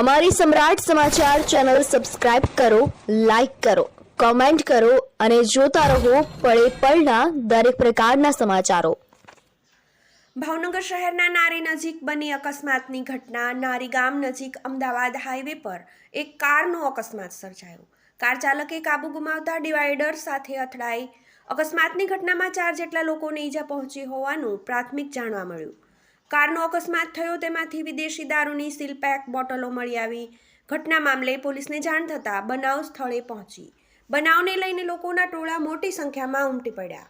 અમારી Samrat Samachar channel subscribe કરો, like કરો, કોમેન્ટ કરો અને જોતા રહો પળે પળના દરેક પ્રકારના સમાચારો. ભાવનગર શહેરના નારી નજીક બની અકસ્માતની ઘટના. નારી ગામ નજીક અમદાવાદ હાઈવે પર એક કારનો અકસ્માત સર્જાયો. કાર ચાલકે કાબુ ગુમાવતા ડિવાઈડર સાથે અથડાઈ. અકસ્માતની ઘટનામાં ચાર જેટલા લોકોને ઈજા પહોંચી હોવાનું પ્રાથમિક જાણવા મળ્યું. કારનો અકસ્માત થયો તેમાંથી વિદેશી દારૂની સીલપેક બોટલો મળી આવી. ઘટના મામલે પોલીસને જાણ થતાં બનાવ સ્થળે પહોંચી. બનાવને લઈને લોકોના ટોળા મોટી સંખ્યામાં ઉમટી પડ્યા.